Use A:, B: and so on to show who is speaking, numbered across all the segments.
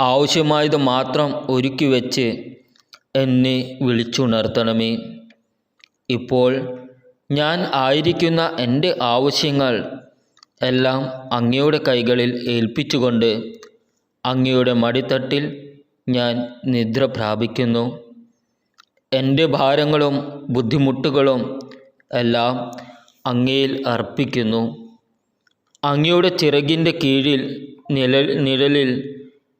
A: ആവശ്യമായത് മാത്രം ഒരുക്കി വെച്ച് എന്നെ വിളിച്ചുണർത്തണമേ. ഇപ്പോൾ ഞാൻ ആയിരിക്കുന്ന എന്റെ ആവശ്യങ്ങൾ എല്ലാം അങ്ങയുടെ കൈകളിൽ ഏൽപ്പിച്ചുകൊണ്ട് അങ്ങയുടെ മടിത്തട്ടിൽ ഞാൻ നിദ്ര പ്രാപിക്കുന്നു. എന്റെ ഭാരങ്ങളും ബുദ്ധിമുട്ടുകളും എല്ലാം അങ്ങയിൽ അർപ്പിക്കുന്നു. അങ്ങയുടെ ചിറകിന്റെ കീഴിൽ നിഴൽ നിഴലിൽ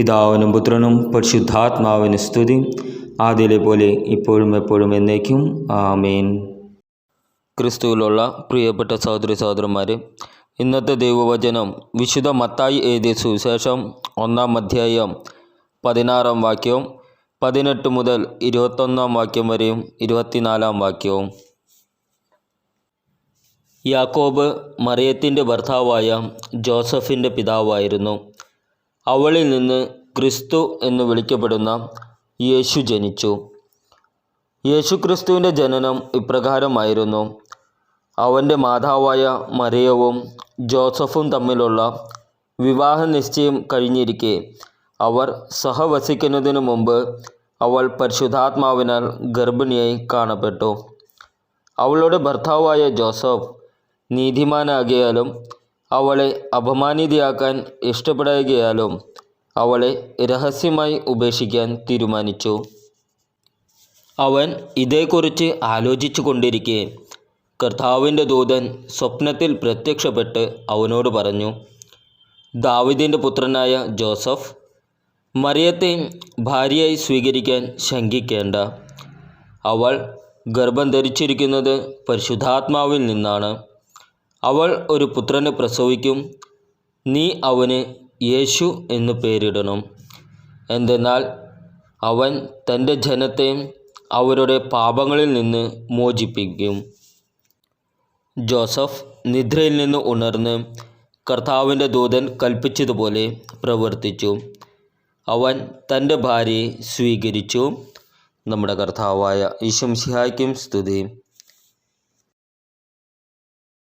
B: പിതാവിനും പുത്രനും പരിശുദ്ധാത്മാവിന് സ്തുതി. ആദ്യയിലെ പോലെ ഇപ്പോഴും എപ്പോഴും എന്നേക്കും. ആമേൻ.
A: ക്രിസ്തുവിലുള്ള പ്രിയപ്പെട്ട സഹോദരി സഹോദരന്മാരെ ഇന്നത്തെ ദൈവവചനം വിശുദ്ധ മത്തായി എഴുതിയ സുവിശേഷം ഒന്നാം അധ്യായം പതിനാറാം വാക്യവും പതിനെട്ട് മുതൽ ഇരുപത്തൊന്നാം വാക്യം വരെയും ഇരുപത്തിനാലാം വാക്യവും. യാക്കോബ് മറിയത്തിന്റെ ഭർത്താവായ ജോസഫിന്റെ പിതാവായിരുന്നു. അവളിൽ നിന്ന് ക്രിസ്തു എന്ന് വിളിക്കപ്പെടുന്ന യേശു ജനിച്ചു. യേശുക്രിസ്തുവിന്റെ ജനനം ഇപ്രകാരമായിരുന്നു. അവന്റെ മാതാവായ മറിയവും ജോസഫും തമ്മിലുള്ള വിവാഹ നിശ്ചയം കഴിഞ്ഞിരിക്കെ അവർ സഹവസിക്കുന്നതിനു മുമ്പ് അവൾ പരിശുദ്ധാത്മാവിനാൽ ഗർഭിണിയായി കാണപ്പെട്ടു. അവളുടെ ഭർത്താവായ ജോസഫ് നീതിമാനാകിയാലും അവളെ അപമാനിതയാക്കാൻ ഇഷ്ടപ്പെടുകയാലും അവളെ രഹസ്യമായി ഉപേക്ഷിക്കാൻ തീരുമാനിച്ചു. അവൻ ഇതേക്കുറിച്ച് ആലോചിച്ചു കൊണ്ടിരിക്കെ കർത്താവിന്റെ ദൂതൻ സ്വപ്നത്തിൽ പ്രത്യക്ഷപ്പെട്ട് അവനോട് പറഞ്ഞു ദാവിദിന്റെ പുത്രനായ ജോസഫ് മറിയത്തെ ഭാര്യയായി സ്വീകരിക്കാൻ ശങ്കിക്കേണ്ട. അവൾ ഗർഭം ധരിച്ചിരിക്കുന്നത് പരിശുദ്ധാത്മാവിൽ നിന്നാണ്. അവൾ ഒരു പുത്രനെ പ്രസവിക്കും. നീ അവന് യേശു എന്ന് പേരിടണം. എന്തെന്നാൽ അവൻ തന്റെ ജനത്തെ അവരുടെ പാപങ്ങളിൽ നിന്ന് മോചിപ്പിക്കും. ജോസഫ് നിദ്രയിൽ നിന്ന് ഉണർന്ന് കർത്താവിന്റെ ദൂതൻ കൽപ്പിച്ചതുപോലെ പ്രവർത്തിച്ചു. അവൻ തന്റെ ഭാര്യയെ സ്വീകരിച്ചു. നമ്മുടെ കർത്താവായ ഈശംസിഹായ്ക്കും സ്തുതി.